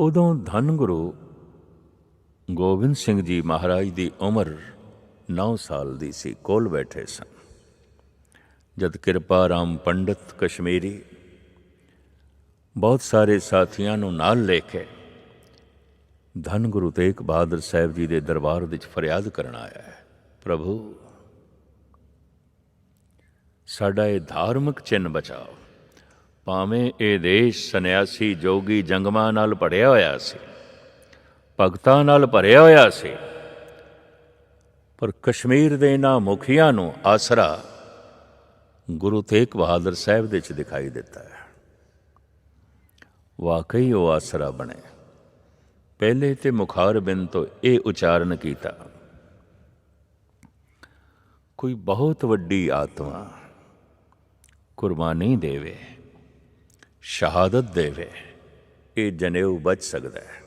ਉਦੋਂ ਧੰਨ ਗੁਰੂ ਗੋਬਿੰਦ ਸਿੰਘ ਜੀ ਮਹਾਰਾਜ ਦੀ ਉਮਰ 9 ਸਾਲ ਦੀ ਸੀ, ਕੋਲ ਬੈਠੇ ਸਨ। ਜਦ ਕਿਰਪਾ ਰਾਮ ਪੰਡਤ ਕਸ਼ਮੀਰੀ ਬਹੁਤ ਸਾਰੇ ਸਾਥੀਆਂ ਨੂੰ ਨਾਲ ਲੈ ਕੇ ਧੰਨ ਗੁਰੂ ਤੇਗ ਬਹਾਦਰ ਸਾਹਿਬ ਜੀ ਦੇ ਦਰਬਾਰ ਵਿੱਚ ਫਰਿਆਦ ਕਰਨ ਆਇਆ ਹੈ, ਪ੍ਰਭੂ, ਸਾਡਾ ਇਹ ਧਾਰਮਿਕ ਚਿੰਨ ਬਚਾਓ। ਭਾਵੇਂ ਇਹ ਦੇਸ਼ ਸੰਨਿਆਸੀ ਜੋਗੀ ਜੰਗਮਾਂ ਨਾਲ ਭਰਿਆ ਹੋਇਆ ਸੀ, ਭਗਤਾਂ ਨਾਲ ਭਰਿਆ ਹੋਇਆ ਸੀ, ਪਰ ਕਸ਼ਮੀਰ ਦੇ ਇਹਨਾਂ ਮੁਖੀਆਂ ਨੂੰ ਆਸਰਾ ਗੁਰੂ ਤੇਗ ਬਹਾਦਰ ਸਾਹਿਬ ਦੇ ਚ ਦਿਖਾਈ ਦਿੱਤਾ ਹੈ। ਵਾਕਈ ਉਹ ਆਸਰਾ ਬਣੇ। ਪਹਿਲੇ ਤੇ ਮੁਖਾਰ ਬਿਨ ਤੋਂ ਇਹ ਉਚਾਰਨ ਕੀਤਾ। ਕੋਈ ਬਹੁਤ ਵੱਡੀ ਆਤਮਾ ਕੁਰਬਾਨੀ ਦੇਵੇ। ਸ਼ਹਾਦਤ ਦੇਵੇ ਇਹ ਜਨੇਊ ਬਚ ਸਕਦਾ ਹੈ।